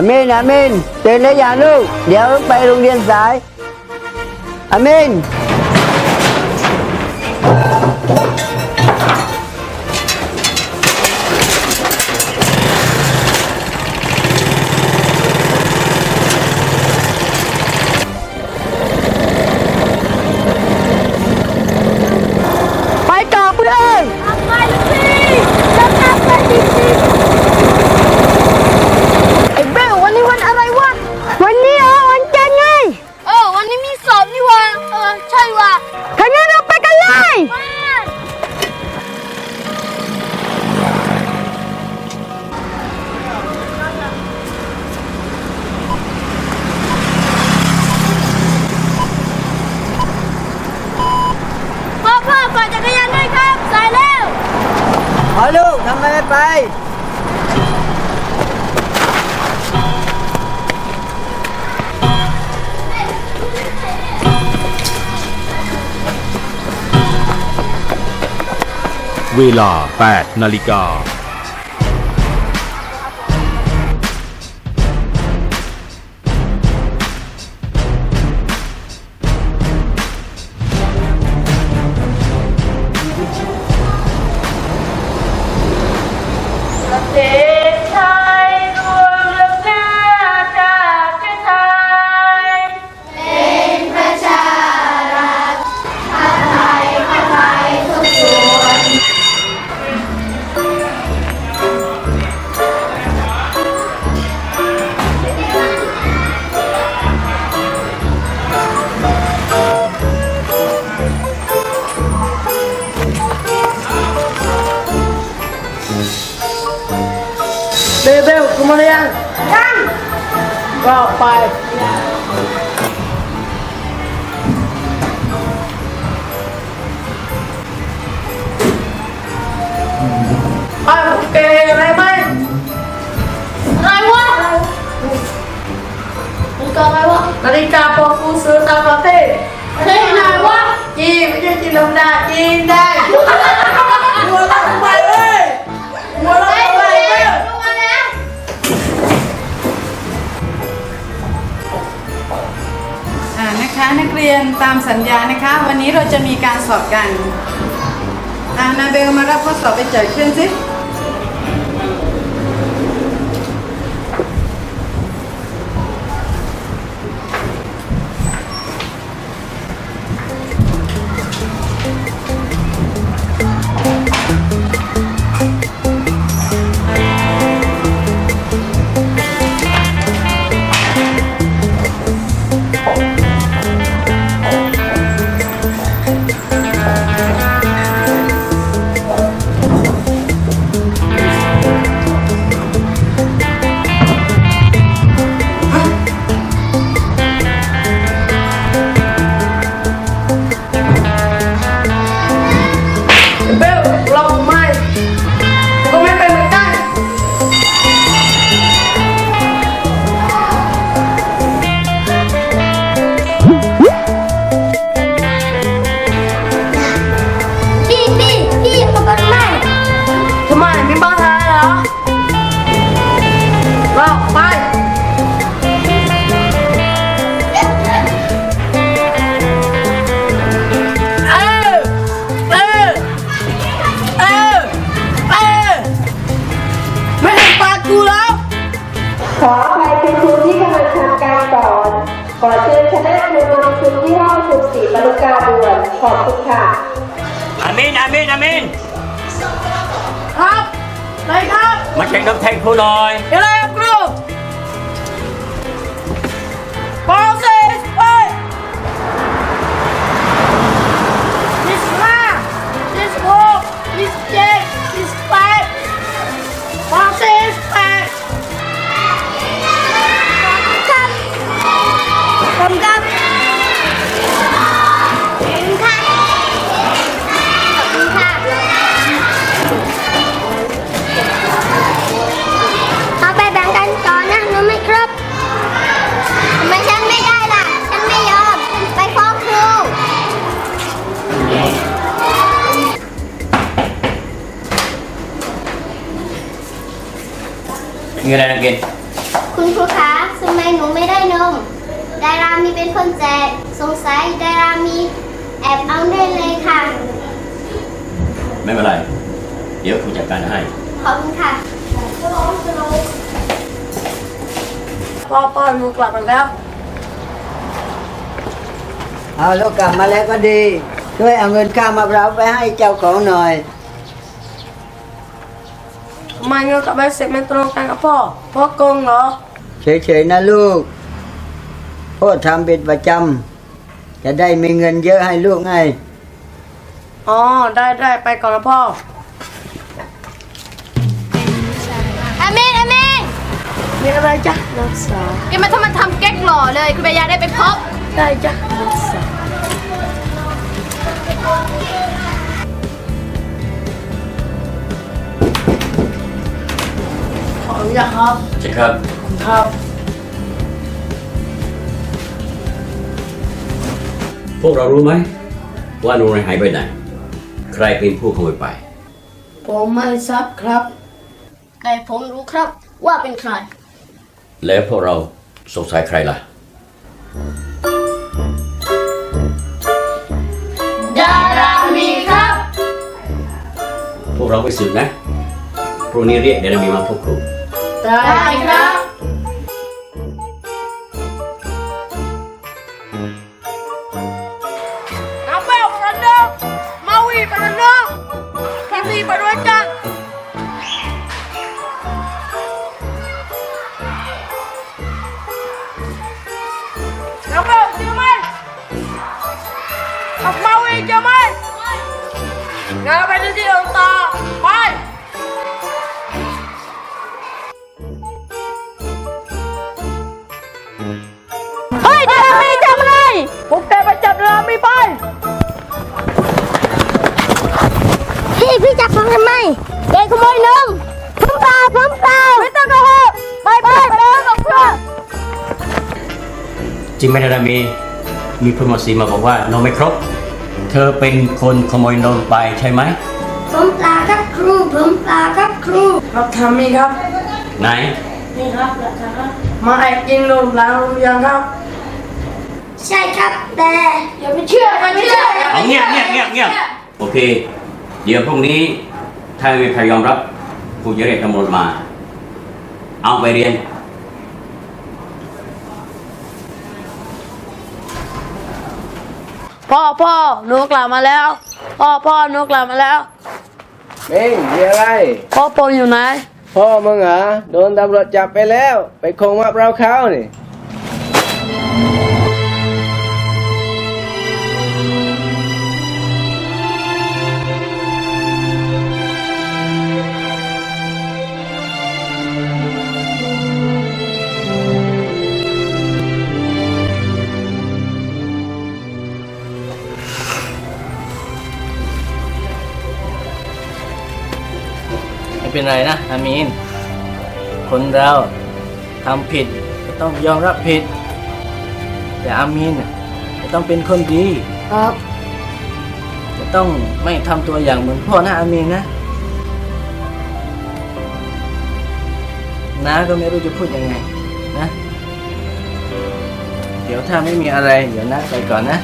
อามินอามินตื่นได้ยาลูก เดี๋ยวไปโรงเรียนสาย อามิน เวลา 8 นาฬิกา ก็ไป ไปเกอะไรไหมอะไรวะมันก็อะไรวะนาฬิกาโปรฟูซื้อตามประเทศประเทไหนวะกินไม่ใช่จีนธรรมดากินได้ นตามสัญญานะคะ วันนี้เราจะมีการสอบกันอานาเบลมารับข้อสอบไปเจยเครื่องสิ được thằng cô rồi. Yêu ีอะไรนักเรียนคุณครูคะทำไมหนูไม่ได้นมดารามีเป็นคนแจก สงสัยดารามีแอบเอาได้เลยค่ะ ไม่เป็นไร เดี๋ยวครูจัดการให้ ขอบคุณค่ะพ่อป้อนลูกกลับมาแล้ว เอาลูกกลับมาแล้วก็ดี ช่วยเอาเงินค่ามะพร้าวไปให้เจ้าของหน่อย มเงินกับใบเสร็จไม่ตรงกันกับพ่อ พ่อโกงเหรอ เฉยๆนะลูก พ่อทำเป็นประจำ จะได้มีเงินเยอะให้ลูกไง อ๋อ ได้ได้ไปก่อนนะพ่อ อาเมนอาเมนมีอะไรจ๊ะนักศึกษาอย่ามาทำมันทำแก๊กหล่อเลย คุณเบยาได้ไปพบ ได้จ้ะนักศึกษาข ออนุญาตครับใช่ครับคุณครับพวกเรารู้ไหมว่าโนนหายไปไหน ใครเป็นผู้ขโมยไป ผมไม่ทราบครับ แต่ผมรู้ครับว่าเป็นใคร แล้วพวกเราสงสัยใครล่ะ ดารามีครับ พวกเราไปสืบนะพรุ่งนี้เรียกเดนมีมาพบครู ได้ มเดนมีมีผู้มาสีมาบอกว่าโนมไม่ครบ เธอเป็นคนขโมยนมไปใช่ไหมผมเปล่าครับครูผมเปล่าครับครูครับทำมีครับ ไหน นี่ครับหลักฐานครับมาแอบกินนมร้านโรงเรียนครับ ใช่ครับแต่อย่าไปเชื่ออย่าไปเชื่อเอาเงียบเงียบเงียบเงียบโอเค เดี๋ยวพรุ่งนี้ถ้าไม่มีใครยอมรับครูจะเรียกตำรวจมา เอาไปเรียน พ่อพ่อหนูกลับมาแล้ว พ่อพ่อหนูกลับมาแล้วเม่งมีอะไร พ่อโปอยู่ไหน พ่อมึงเหรอโดนตำรวจจับไปแล้ว ไปคงมะพร้าวเขานี่ เป็นไรนะอามีน คนเราทำผิดก็ต้องยอมรับผิด แต่อามีนน่ะจะต้องเป็นคนดี ครับ จะต้องไม่ทำตัวอย่างเหมือนพ่อนะอามีนนะน้าก็ไม่รู้จะพูดยังไงนะ เดี๋ยวถ้าไม่มีอะไร เดี๋ยวน้าไปก่อนนะ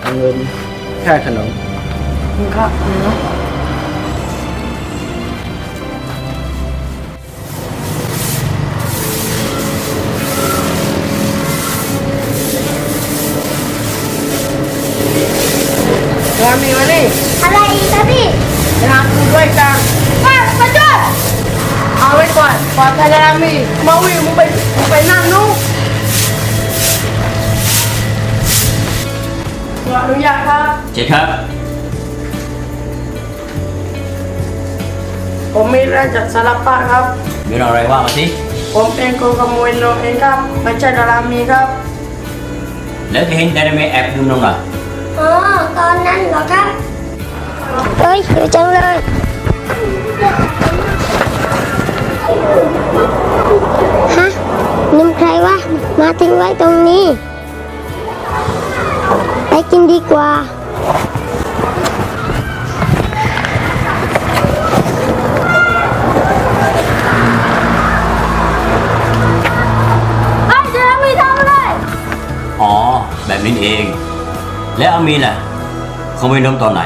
เอาเงินค่าขนมครับรา ด้วยกันมามาด้วยเอาไว้ก่อนปลอดภัยแล้วรามีมาวิ่งมึงไปมึงไปนั่งนู้นขออนุญาตครับ เจ๊ครับ ผมมีเรื่องจากสารพัดครับ มีเรื่องอะไรว่ามาสิ ผมเป็นคนขโมยนมเองครับ ไม่ใช่ดารามีครับ แล้วที่เห็นเดนมีแอบดูนมล่ะอ๋อตอนนั้นเหรอครับ เฮ้ยหิวจังเลยฮะนุ่มใครวะมาทิ้งไว้ตรงนี้ ไปกินดีกว่าไอ้เจ้ามีทำเลยอ๋อ แบบนี้เอง แล้วอามีนล่ะเขาไปเริ่มตอนไหน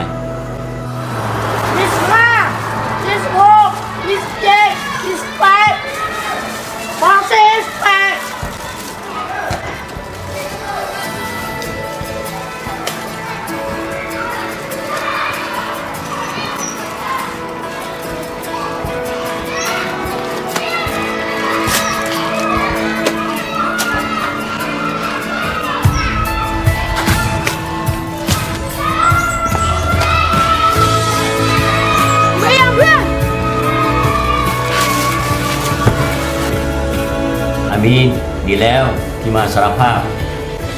มีนดีแล้วที่มาสารภาพ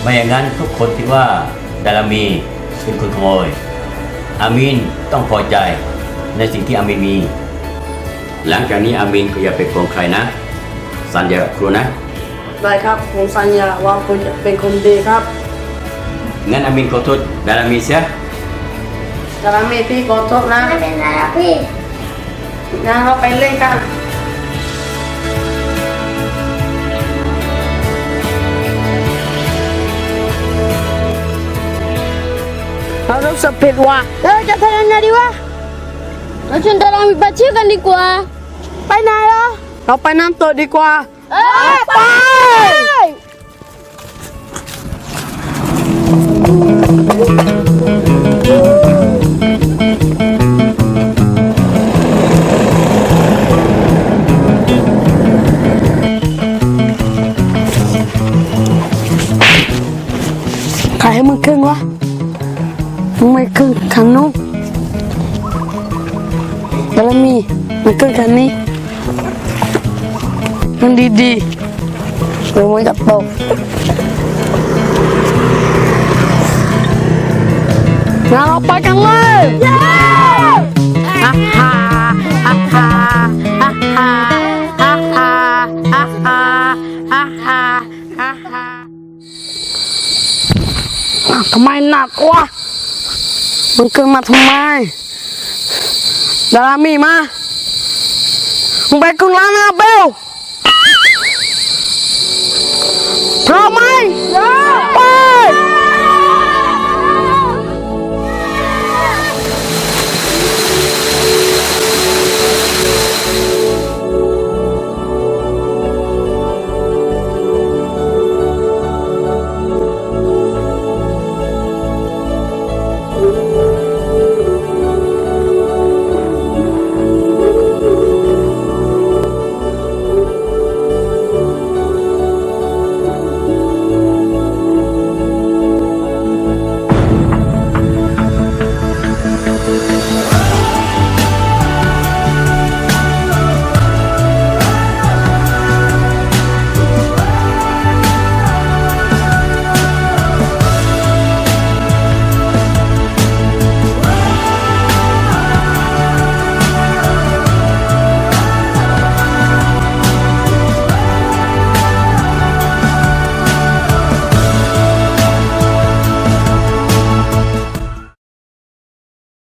ไม่อย่างนั้นทุกคนคิดว่าดารามีเป็นคนขโมยอามีนต้องพอใจในสิ่งที่อามีนมี หลังจากนี้อามีนก็อย่าไปโกงใครนะ สัญญากับครูนะ ได้ครับผมสัญญาว่าผมจะเป็นคนดีครับ งั้นอามีนขอโทษดารามีเสียแต่ละเมพี่ขอโทษนะไม่เป็นไรครับพี่งั้นเราไปเล่นกัน เรารู้สึกผิดว่ะเราจะทำยังไงดีวะเราชวนดารามีบัตรชื่อกันดีกว่า ไปไหนเหรอเราไปน้ำตกดีกว่า เออไปใครให้มึงขึ้นวะมึง ไม่ขึ้นคันนู้นแล้วมีมันขึ้นคันนี้ มันดีๆเดี๋ยวมันจะตกงั้นเราไปกันเลยฮ่าฮ่าฮ่าฮ่าฮ่าฮ่าฮ่าฮ่าฮ่าฮ่าฮ่าฮ่าฮ่าฮ่าอ้าวทำไมหนักวะ มันเกิดมาทำไม ดารามีมา มึงไปกุนลานาเบลพร้อมไหม